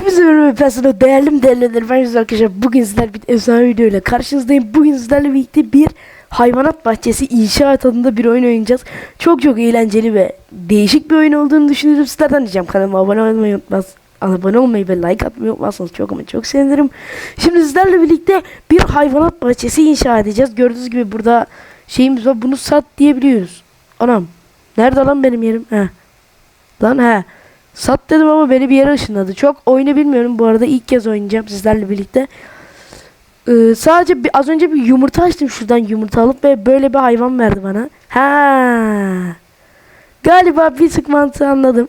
Hepinize merhaba personel değerli değerliler ben arkadaşlar bugün sizler bir efsane video ile karşınızdayım. Bugün sizlerle birlikte bir hayvanat bahçesi inşaat adında bir oyun oynayacağız. Çok çok eğlenceli ve değişik bir oyun olduğunu düşünüyorum. Sizlerden diyeceğim kanalıma abone olmayı unutmaz abone olmayı ve like atmayı unutmazsanız çok ama çok sevinirim. Şimdi sizlerle birlikte bir hayvanat bahçesi inşa edeceğiz. Gördüğünüz gibi burada şeyimiz var. Bunu sat diyebiliyoruz. Anam nerede lan benim yerim? He lan he Sat dedim ama beni bir yere ışınladı. Çok oyunu bilmiyorum bu arada. ilk kez oynayacağım sizlerle birlikte. Ee, sadece bir, az önce bir yumurta açtım şuradan yumurta alıp ve böyle bir hayvan verdi bana. Ha. Galiba bir tık mantığı anladım.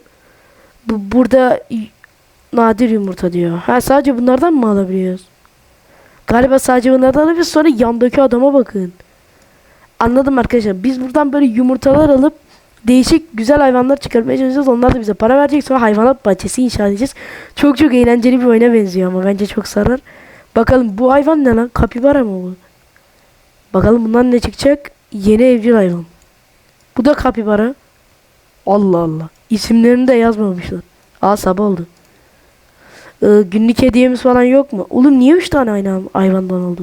Bu, burada nadir yumurta diyor. Ha sadece bunlardan mı alabiliyoruz? Galiba sadece bunlardan alabiliyoruz. Sonra yandaki adama bakın. Anladım arkadaşlar. Biz buradan böyle yumurtalar alıp değişik güzel hayvanlar çıkarmaya çalışacağız. Onlar da bize para verecek. Sonra hayvanat bahçesi inşa edeceğiz. Çok çok eğlenceli bir oyuna benziyor ama bence çok sarar. Bakalım bu hayvan ne lan? Kapibara mı bu? Bakalım bundan ne çıkacak? Yeni evcil hayvan. Bu da kapibara. Allah Allah. İsimlerini de yazmamışlar. Aa sabah oldu. Ee, günlük hediyemiz falan yok mu? Oğlum niye 3 tane aynı hayvandan oldu?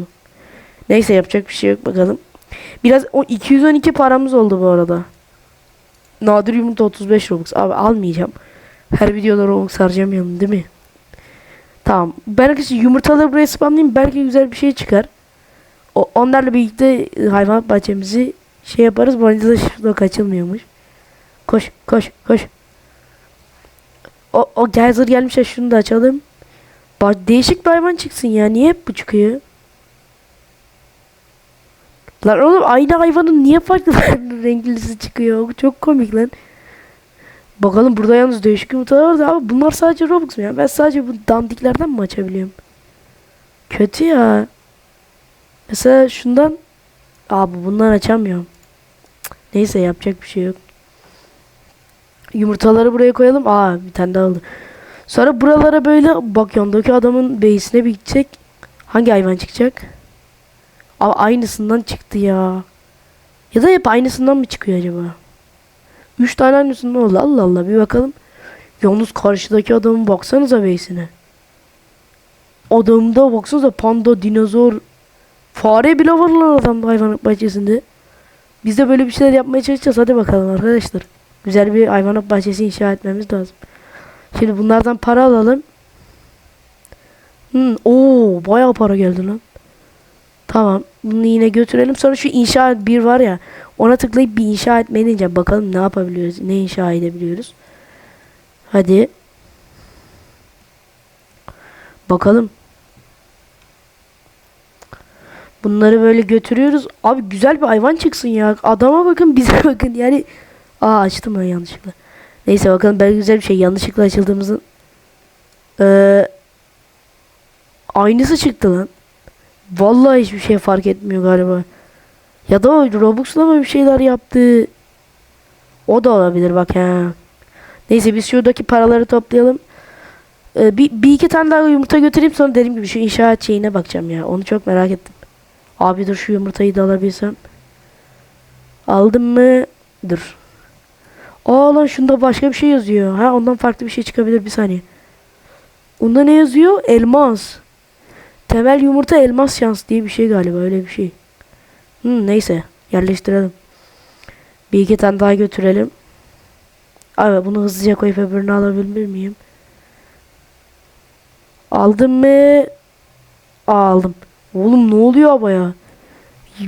Neyse yapacak bir şey yok bakalım. Biraz o 212 paramız oldu bu arada. Nadir yumurta 35 Robux. Abi almayacağım. Her videoda Robux harcamayalım değil mi? Tamam. Arkadaşlar yumurtaları buraya spamlayayım. Belki güzel bir şey çıkar. O, onlarla birlikte hayvan bahçemizi şey yaparız. Bu arada da şurada kaçılmıyormuş. Koş koş koş. O, o hazır gelmiş ya şunu da açalım. Bak değişik bir hayvan çıksın ya. Niye hep bu çıkıyor? Lan oğlum aynı hayvanın niye farklı renklisi çıkıyor? Çok komik lan. Bakalım burada yalnız değişik yumurtalar var da abi bunlar sadece Robux mu ya? Ben sadece bu dandiklerden mi açabiliyorum? Kötü ya. Mesela şundan abi bundan açamıyorum. Neyse yapacak bir şey yok. Yumurtaları buraya koyalım. Aa bir tane daha oldu. Sonra buralara böyle bak yandaki adamın beysine bir gidecek. Hangi hayvan çıkacak? Abi aynısından çıktı ya. Ya da hep aynısından mı çıkıyor acaba? Üç tane aynısından oldu. Allah Allah bir bakalım. Yalnız karşıdaki adamın baksanıza beysine. Adamda baksanıza panda, dinozor, fare bile var lan adamda hayvanat bahçesinde. Biz de böyle bir şeyler yapmaya çalışacağız. Hadi bakalım arkadaşlar. Güzel bir hayvanat bahçesi inşa etmemiz lazım. Şimdi bunlardan para alalım. Hmm, oo bayağı para geldi lan. Tamam. Bunu yine götürelim. Sonra şu inşa bir var ya. Ona tıklayıp bir inşa etmeyi deneyeceğim. Bakalım ne yapabiliyoruz. Ne inşa edebiliyoruz. Hadi. Bakalım. Bunları böyle götürüyoruz. Abi güzel bir hayvan çıksın ya. Adama bakın bize bakın. Yani Aa açtım ben yanlışlıkla. Neyse bakalım belki güzel bir şey. Yanlışlıkla açıldığımızın ee, aynısı çıktı lan. Vallahi hiçbir şey fark etmiyor galiba. Ya da Robux'la mı bir şeyler yaptı? O da olabilir bak ha. Neyse biz şuradaki paraları toplayalım. Ee, bir, bir iki tane daha yumurta götüreyim sonra dediğim gibi şu inşaat şeyine bakacağım ya. Onu çok merak ettim. Abi dur şu yumurtayı da alabilsem. Aldım mı? Dur. Aa lan şunda başka bir şey yazıyor. Ha ondan farklı bir şey çıkabilir bir saniye. Onda ne yazıyor? Elmas. Temel yumurta elmas şans diye bir şey galiba öyle bir şey. Hmm, neyse yerleştirelim. Bir iki tane daha götürelim. Abi bunu hızlıca koyup öbürünü alabilir miyim? Aldım mı? Aldım. Oğlum ne oluyor ama ya?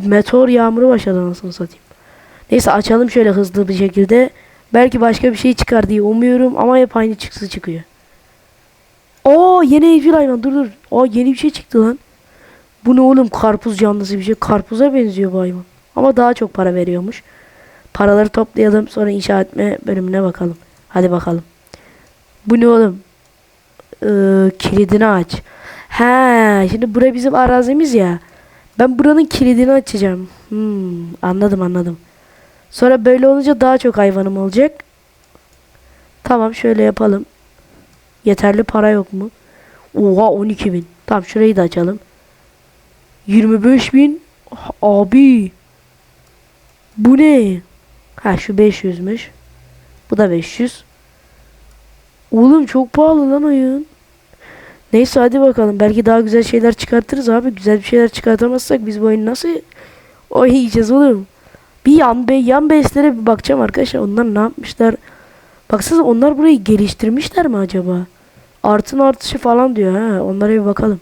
Meteor yağmuru başladı nasıl satayım. Neyse açalım şöyle hızlı bir şekilde. Belki başka bir şey çıkar diye umuyorum ama hep aynı çıksı çıkıyor. Aa yeni evcil hayvan dur dur. Aa yeni bir şey çıktı lan. Bu ne oğlum karpuz canlısı bir şey. Karpuza benziyor bu hayvan. Ama daha çok para veriyormuş. Paraları toplayalım sonra inşa etme bölümüne bakalım. Hadi bakalım. Bu ne oğlum? Ee, kilidini aç. He, şimdi bura bizim arazimiz ya. Ben buranın kilidini açacağım. Hmm, anladım anladım. Sonra böyle olunca daha çok hayvanım olacak. Tamam şöyle yapalım. Yeterli para yok mu? Oha 12 bin. Tamam şurayı da açalım. 25 bin. Abi. Bu ne? Ha şu 500'müş. Bu da 500. Oğlum çok pahalı lan oyun. Neyse hadi bakalım. Belki daha güzel şeyler çıkartırız abi. Güzel bir şeyler çıkartamazsak biz bu oyunu nasıl oynayacağız oğlum? Bir yan be yan beslere bir bakacağım arkadaşlar. Onlar ne yapmışlar? Baksanıza onlar burayı geliştirmişler mi acaba? Artın artışı falan diyor ha. Onlara bir bakalım.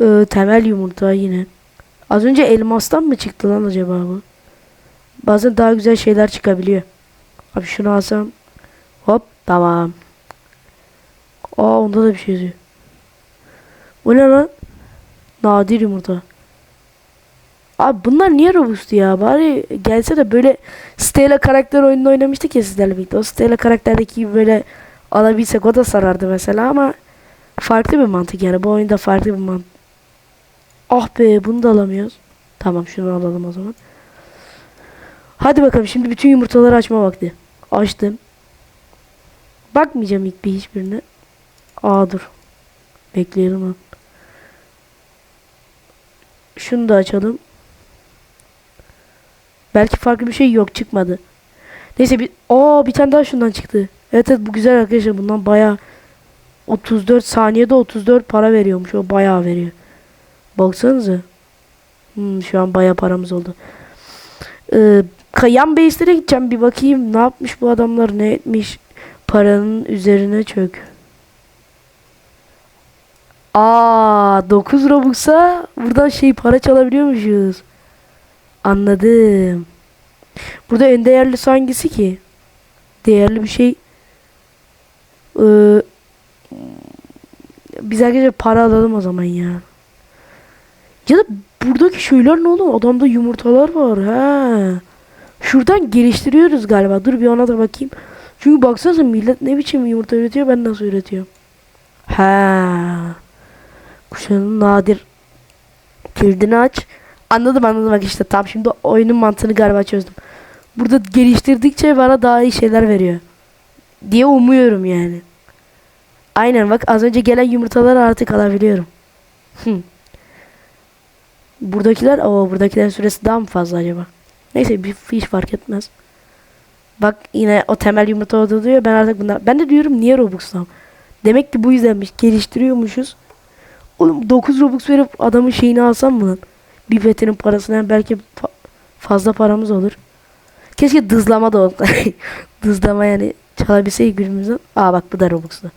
Ee, temel yumurta yine. Az önce elmastan mı çıktı lan acaba bu? Bazen daha güzel şeyler çıkabiliyor. Abi şunu alsam. Hop tamam. Aa onda da bir şey yazıyor. Bu ne lan? Nadir yumurta. Abi bunlar niye robustu ya? Bari gelse de böyle Stella karakter oyununu oynamıştık ya sizlerle birlikte. O Stella karakterdeki gibi böyle alabilsek o da sarardı mesela ama farklı bir mantık yani. Bu oyunda farklı bir mantık. Ah be bunu da alamıyoruz. Tamam şunu alalım o zaman. Hadi bakalım şimdi bütün yumurtaları açma vakti. Açtım. Bakmayacağım ilk bir hiçbirine. Aa dur. Bekleyelim ha. Şunu da açalım. Belki farklı bir şey yok çıkmadı. Neyse bir Aa bir tane daha şundan çıktı. Evet evet bu güzel arkadaşlar. Bundan bayağı 34 saniyede 34 para veriyormuş. O bayağı veriyor. Baksanıza. Hmm, şu an bayağı paramız oldu. Ee, Kayan base'lere gideceğim bir bakayım ne yapmış bu adamlar ne etmiş paranın üzerine çök. Aa 9 Robux'a buradan şey para çalabiliyormuşuz. Anladım. Burada en değerlisi hangisi ki? Değerli bir şey. Ee, biz arkadaşlar para alalım o zaman ya. Ya da buradaki şeyler ne oğlum? Adamda yumurtalar var ha. Şuradan geliştiriyoruz galiba. Dur bir ona da bakayım. Çünkü baksanıza millet ne biçim yumurta üretiyor ben nasıl üretiyorum. Ha. Kuşanın nadir kilidini aç. Anladım anladım bak işte tam şimdi oyunun mantığını galiba çözdüm. Burada geliştirdikçe bana daha iyi şeyler veriyor. Diye umuyorum yani. Aynen bak az önce gelen yumurtaları artık alabiliyorum. Buradakiler o buradakilerin süresi daha mı fazla acaba? Neyse bir hiç fark etmez. Bak yine o temel yumurta orada diyor. Ben artık bunlar. Ben de diyorum niye Robux'tan? Demek ki bu yüzdenmiş. Geliştiriyormuşuz. Oğlum 9 Robux verip adamın şeyini alsam mı lan? Bir petinin parasını yani belki fa- fazla paramız olur. Keşke dızlama da olsa. dızlama yani çalabilseydik birbirimizden. Aa bak bu da Robux'ta.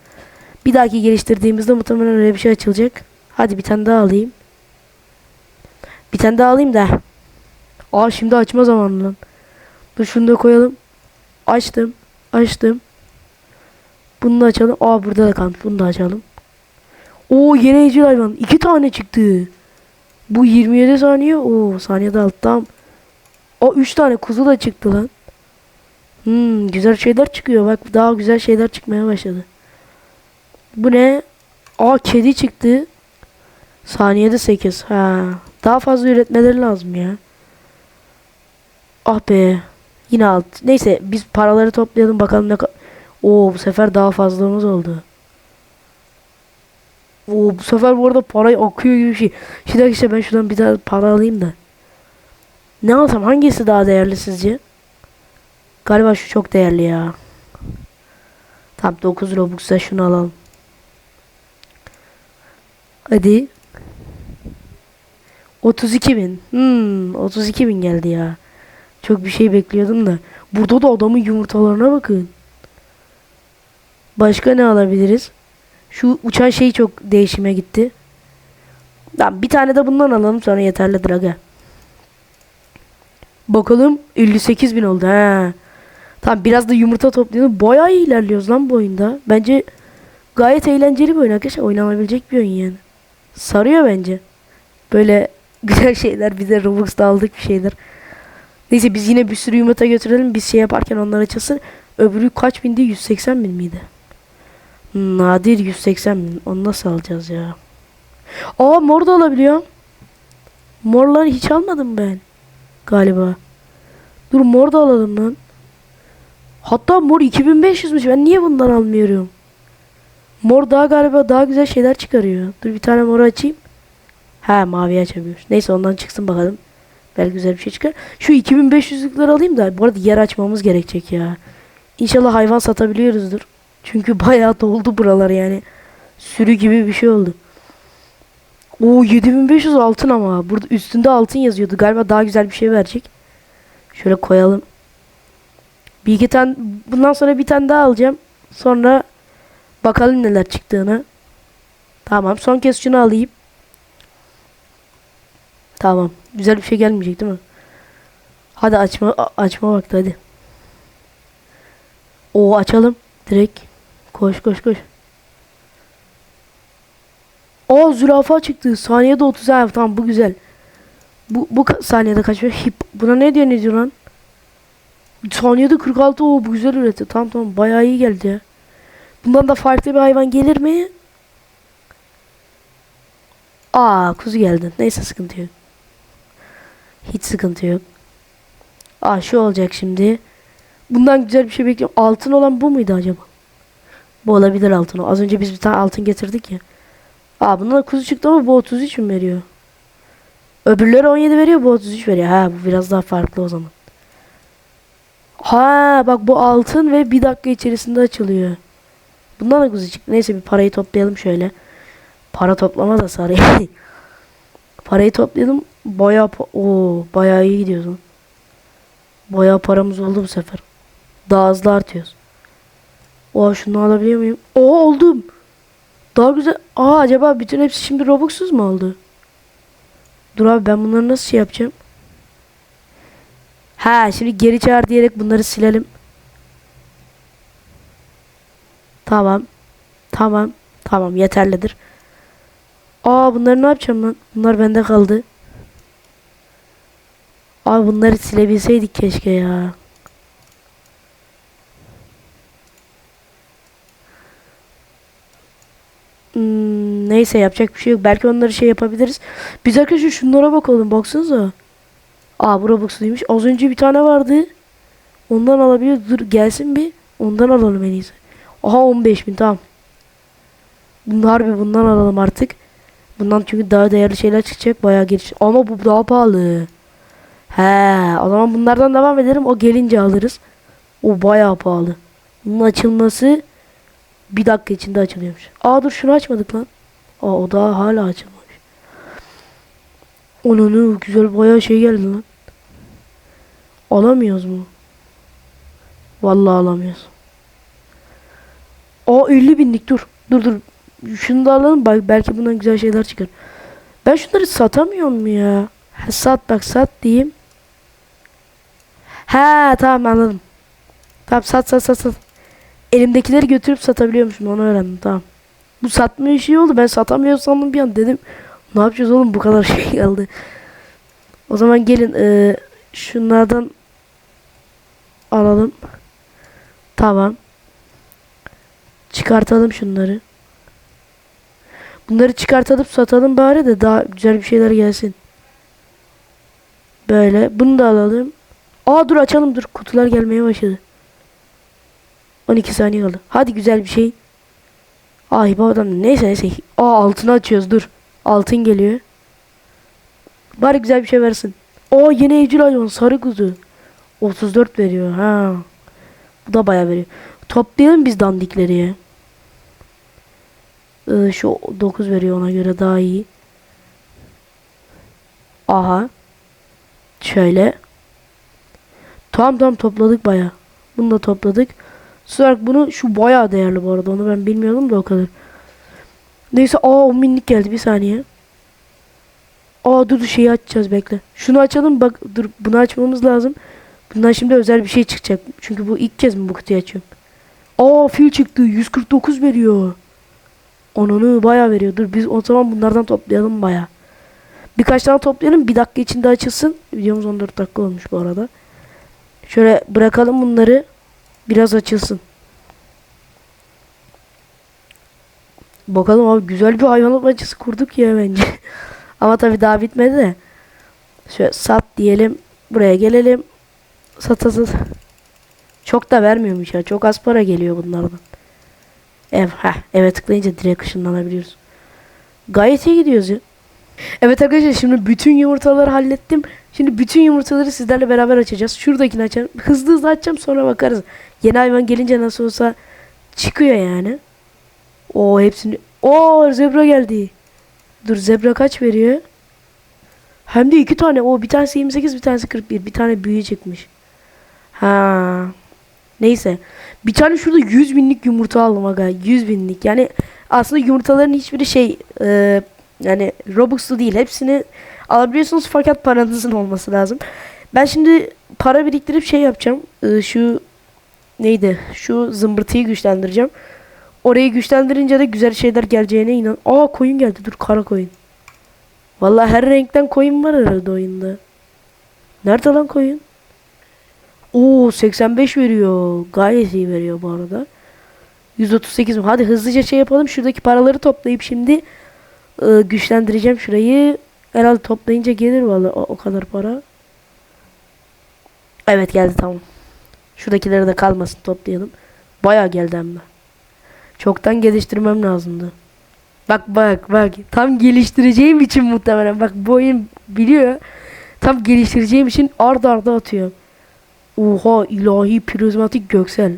Bir dahaki geliştirdiğimizde muhtemelen öyle bir şey açılacak. Hadi bir tane daha alayım. Bir tane daha alayım da. Aa şimdi açma zamanı lan. Dur şunu da koyalım. Açtım. Açtım. Bunu da açalım. Aa burada da kalmış. Bunu da açalım. Oo yeni evcil hayvan. İki tane çıktı. Bu 27 saniye. Oo saniyede alt tam. O 3 tane kuzu da çıktı lan. Hmm, güzel şeyler çıkıyor. Bak daha güzel şeyler çıkmaya başladı. Bu ne? Aa kedi çıktı. Saniyede 8. Ha. Daha fazla üretmeleri lazım ya. Ah be. Yine alt. Neyse biz paraları toplayalım bakalım ne. Oo bu sefer daha fazlamız oldu. Oo bu sefer bu arada parayı akıyor gibi bir şey. Şimdi işte ben şuradan bir daha para alayım da. Ne alsam hangisi daha değerli sizce? Galiba şu çok değerli ya. Tamam 9 Robux'a şunu alalım. Hadi. 32 bin. Hmm, 32 bin geldi ya. Çok bir şey bekliyordum da. Burada da adamın yumurtalarına bakın. Başka ne alabiliriz? Şu uçan şey çok değişime gitti. Tamam bir tane de bundan alalım sonra yeterlidir aga. Bakalım 58 bin oldu ha. Tamam biraz da yumurta toplayalım. Bayağı iyi ilerliyoruz lan bu oyunda. Bence gayet eğlenceli bir oyun arkadaşlar. Oynanabilecek bir oyun yani. Sarıyor bence. Böyle güzel şeyler bize Robux'ta aldık bir şeyler. Neyse biz yine bir sürü yumurta götürelim. Biz şey yaparken onlar açılsın. Öbürü kaç bindi? 180 bin miydi? Nadir 180 bin. Onu nasıl alacağız ya? Aa mor da alabiliyor. Morları hiç almadım ben. Galiba. Dur mor da alalım lan. Hatta mor 2500'müş. Ben niye bundan almıyorum? Mor daha galiba daha güzel şeyler çıkarıyor. Dur bir tane mor açayım. Ha mavi açamıyoruz. Neyse ondan çıksın bakalım. Belki güzel bir şey çıkar. Şu 2500'lükleri alayım da. Bu arada yer açmamız gerekecek ya. İnşallah hayvan satabiliyoruzdur. Çünkü bayağı doldu buralar yani. Sürü gibi bir şey oldu. Oo 7500 altın ama. Burada üstünde altın yazıyordu. Galiba daha güzel bir şey verecek. Şöyle koyalım. Bir iki tane bundan sonra bir tane daha alacağım. Sonra bakalım neler çıktığını. Tamam son kez şunu alayım. Tamam. Güzel bir şey gelmeyecek değil mi? Hadi açma açma vakti hadi. O açalım direkt. Koş koş koş. Aa zürafa çıktı. Saniyede 30 ha tamam bu güzel. Bu bu saniyede kaç? Hip. Buna ne diyor ne diyor lan? Saniyede 46 o bu güzel üretti. Tamam tamam bayağı iyi geldi ya. Bundan da farklı bir hayvan gelir mi? Aa kuzu geldi. Neyse sıkıntı yok. Hiç sıkıntı yok. Aa şu olacak şimdi. Bundan güzel bir şey bekliyorum. Altın olan bu muydu acaba? Bu olabilir altın. Az önce biz bir tane altın getirdik ya. Aa bundan kuzu çıktı ama bu 33 mi veriyor? Öbürleri 17 veriyor bu 33 veriyor. Ha bu biraz daha farklı o zaman. Ha bak bu altın ve bir dakika içerisinde açılıyor. Bundan da kuzu çıktı. Neyse bir parayı toplayalım şöyle. Para toplama da sarıyor. Parayı toplayalım. Bayağı pa- Oo, bayağı iyi gidiyoruz. Bayağı paramız oldu bu sefer. Daha hızlı artıyoruz. Oha şunu alabiliyor muyum? Oo oldum. Daha güzel. Aa acaba bütün hepsi şimdi Robux'suz mu oldu? Dur abi ben bunları nasıl şey yapacağım? Ha şimdi geri çağır diyerek bunları silelim. Tamam. Tamam. Tamam yeterlidir. Aa bunları ne yapacağım lan? Bunlar bende kaldı. Abi bunları silebilseydik keşke ya. Hmm, neyse yapacak bir şey yok. Belki onları şey yapabiliriz. Biz arkadaşlar şunlara bakalım. Baksanıza. Aa bu Robux'luymuş. Az önce bir tane vardı. Ondan alabiliyoruz. Dur gelsin bir. Ondan alalım en iyisi. Aha 15 bin tamam. Bunlar bir bundan alalım artık. Bundan çünkü daha değerli şeyler çıkacak. Bayağı geliş. Ama bu daha pahalı. He, o zaman bunlardan devam edelim. O gelince alırız. O bayağı pahalı. Bunun açılması bir dakika içinde açılıyormuş. Aa dur şunu açmadık lan. Aa o daha hala açılmamış. Onun güzel bayağı şey geldi lan. Alamıyoruz mu? Vallahi alamıyoruz. Aa 50 binlik dur. Dur dur. Şunu da alalım. Bak belki bundan güzel şeyler çıkar. Ben şunları satamıyorum ya. Ha, sat bak sat diyeyim. Ha tamam anladım. Tamam sat sat sat sat. Elimdekileri götürüp satabiliyormuşum onu öğrendim tamam. Bu satma işi oldu ben satamıyor sandım bir an dedim. Ne yapacağız oğlum bu kadar şey kaldı. O zaman gelin eee, şunlardan alalım. Tamam. Çıkartalım şunları. Bunları çıkartalım satalım bari de daha güzel bir şeyler gelsin. Böyle. Bunu da alalım. Aa dur açalım dur. Kutular gelmeye başladı. 12 saniye kaldı. Hadi güzel bir şey. Bu adam neyse neyse. Aa altını açıyoruz dur. Altın geliyor. Bari güzel bir şey versin. Aa yine evcil hayvan sarı kuzu. 34 veriyor ha. Bu da bayağı veriyor. Toplayalım biz dandikleri. Ee, şu 9 veriyor ona göre daha iyi. Aha. Şöyle. Tamam tamam topladık baya. Bunu da topladık. Sonra bunu şu bayağı değerli bu arada. Onu ben bilmiyordum da o kadar. Neyse aa 10 binlik geldi bir saniye. Aa dur şeyi açacağız bekle. Şunu açalım bak dur bunu açmamız lazım. Bundan şimdi özel bir şey çıkacak. Çünkü bu ilk kez mi bu kutuyu açıyorum. Aa fil çıktı 149 veriyor. Onunu bayağı veriyor. Dur biz o zaman bunlardan toplayalım bayağı. Birkaç tane toplayalım. Bir dakika içinde açılsın. Videomuz 14 dakika olmuş bu arada. Şöyle bırakalım bunları. Biraz açılsın. Bakalım abi güzel bir hayvanat bahçesi kurduk ya bence. Ama tabi daha bitmedi de. Şöyle sat diyelim. Buraya gelelim. Sat sat. Çok da vermiyormuş ya. Çok az para geliyor bunlardan. Ev, heh, eve tıklayınca direkt ışınlanabiliyoruz. Gayet iyi gidiyoruz ya. Evet arkadaşlar şimdi bütün yumurtaları hallettim. Şimdi bütün yumurtaları sizlerle beraber açacağız. Şuradakini açalım. Hızlı hızlı açacağım sonra bakarız. Yeni hayvan gelince nasıl olsa çıkıyor yani. O hepsini Oo zebra geldi. Dur zebra kaç veriyor? Hem de iki tane. O bir tanesi 28 bir tanesi 41. Bir tane büyüğü çıkmış. Ha. Neyse. Bir tane şurada 100 binlik yumurta aldım aga. 100 binlik. Yani aslında yumurtaların hiçbiri şey e, yani Robux'lu değil. Hepsini alabiliyorsunuz fakat paranızın olması lazım. Ben şimdi para biriktirip şey yapacağım. E, şu neydi? Şu zımbırtıyı güçlendireceğim. Orayı güçlendirince de güzel şeyler geleceğine inan. Aa koyun geldi. Dur kara koyun. Vallahi her renkten koyun var herhalde oyunda. Nerede lan koyun? Oo 85 veriyor. Gayet iyi veriyor bu arada. 138 mi? Hadi hızlıca şey yapalım. Şuradaki paraları toplayıp şimdi e, güçlendireceğim şurayı. Herhalde toplayınca gelir vallahi o, o kadar para. Evet geldi tamam. Şuradakileri de kalmasın toplayalım. Bayağı geldi hem de. Çoktan geliştirmem lazımdı. Bak bak bak. Tam geliştireceğim için muhtemelen. Bak bu oyun biliyor. Tam geliştireceğim için ard arda atıyor. Oha ilahi prizmatik göksel.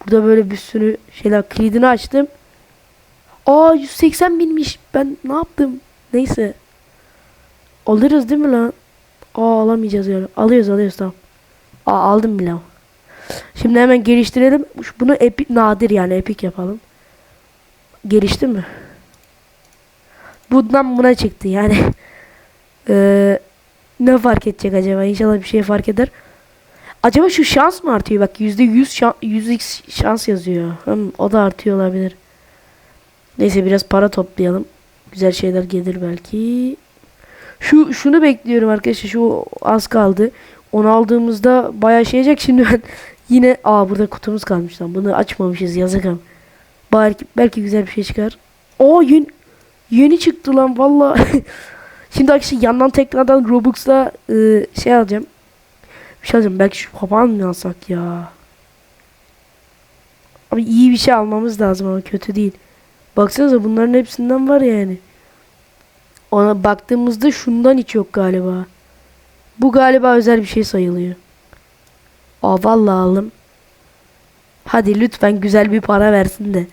Burada böyle bir sürü şeyler kilidini açtım. Aa 180 binmiş. Ben ne yaptım? Neyse. Alırız değil mi lan? Aa alamayacağız yani. Alıyoruz alıyoruz tamam. Aa aldım bile. Şimdi hemen geliştirelim. Bunu epi nadir yani epik yapalım. Gelişti mi? Bundan buna çıktı yani. Eee, ne fark edecek acaba? İnşallah bir şey fark eder. Acaba şu şans mı artıyor? Bak yüzde yüz şans, yüz x şans yazıyor. Hem o da artıyor olabilir. Neyse biraz para toplayalım. Güzel şeyler gelir belki. Şu şunu bekliyorum arkadaşlar. Şu az kaldı. Onu aldığımızda bayağı şey. Şimdi ben yine aa burada kutumuz kalmış lan. Bunu açmamışız yazık ama. Belki, belki güzel bir şey çıkar. Aa yeni, yeni çıktı lan valla. Şimdi arkadaşlar yandan tekrardan Robux'la e, şey alacağım. Bir şey alacağım. Belki şu papağan mı alsak ya? Abi iyi bir şey almamız lazım ama kötü değil. Baksanıza bunların hepsinden var yani. Ona baktığımızda şundan hiç yok galiba. Bu galiba özel bir şey sayılıyor. Aa vallahi aldım. Hadi lütfen güzel bir para versin de.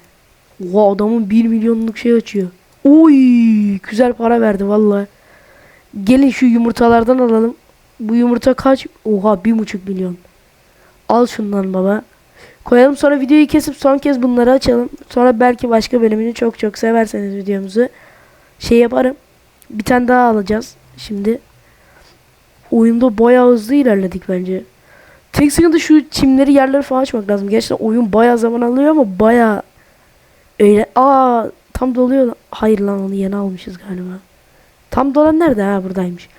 Oha adamın 1 milyonluk şey açıyor. Oy güzel para verdi vallahi. Gelin şu yumurtalardan alalım. Bu yumurta kaç? Oha bir buçuk milyon. Al şundan baba. Koyalım sonra videoyu kesip son kez bunları açalım. Sonra belki başka bölümünü çok çok severseniz videomuzu şey yaparım. Bir tane daha alacağız şimdi. Oyunda bayağı hızlı ilerledik bence. Tek sıkıntı şu çimleri yerleri falan açmak lazım. Gerçekten oyun bayağı zaman alıyor ama bayağı öyle. Aa tam doluyor. Hayır lan onu yeni almışız galiba. Tam dolan nerede ha buradaymış.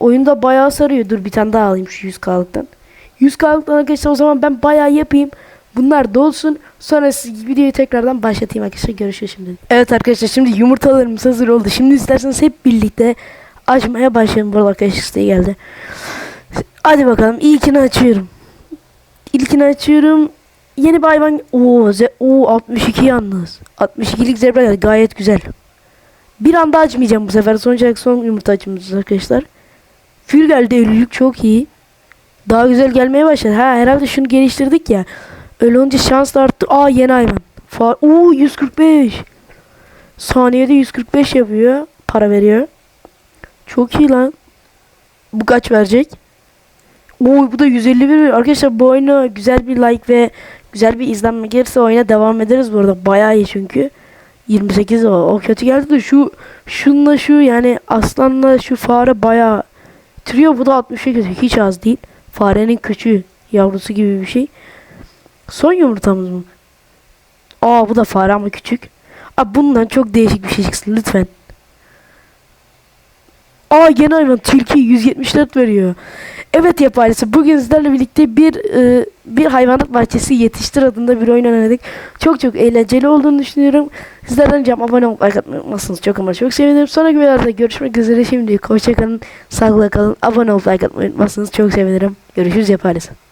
Oyunda bayağı sarıyor. Dur bir tane daha alayım şu 100k'lıktan. 100k'lıktan arkadaşlar o zaman ben bayağı yapayım. Bunlar dolsun. Sonra siz videoyu tekrardan başlatayım arkadaşlar. Görüşürüz şimdi. Evet arkadaşlar şimdi yumurtalarımız hazır oldu. Şimdi isterseniz hep birlikte açmaya başlayalım. Bu arada arkadaşlar geldi. Hadi bakalım. İlkini açıyorum. İlkini açıyorum. Yeni bir hayvan. Oo, ze Oo 62 yalnız. 62'lik zebra geldi. Gayet güzel. Bir anda açmayacağım bu sefer. Sonuç olarak son yumurta açımız arkadaşlar. Fil geldi 50'lik çok iyi. Daha güzel gelmeye başladı. Ha herhalde şunu geliştirdik ya. Olunca şans arttı. Aa yeni hayvan. Fa Oo 145. Saniyede 145 yapıyor. Para veriyor. Çok iyi lan. Bu kaç verecek? Oo bu da 151 veriyor. Arkadaşlar bu oyuna güzel bir like ve güzel bir izlenme gelirse oyuna devam ederiz bu arada. Bayağı iyi çünkü. 28 o, o kötü geldi de şu şunla şu yani aslanla şu fare bayağı trio bu da 68 hiç az değil. Farenin küçüğü yavrusu gibi bir şey. Son yumurtamız mı? Aa bu da fare ama küçük. Aa bundan çok değişik bir şey çıksın lütfen. Aa gene hayvan tilki 174 veriyor. Evet yap ailesi bugün sizlerle birlikte bir e, bir hayvanat bahçesi yetiştir adında bir oyun oynadık. Çok çok eğlenceli olduğunu düşünüyorum. Sizlerden ricam abone olup like atmayı. Çok ama çok sevinirim. Sonraki videolarda görüşmek üzere. Şimdi hoşçakalın. Sağlıkla kalın. Abone olup like atmayı. Çok sevinirim. Görüşürüz yap ailesi.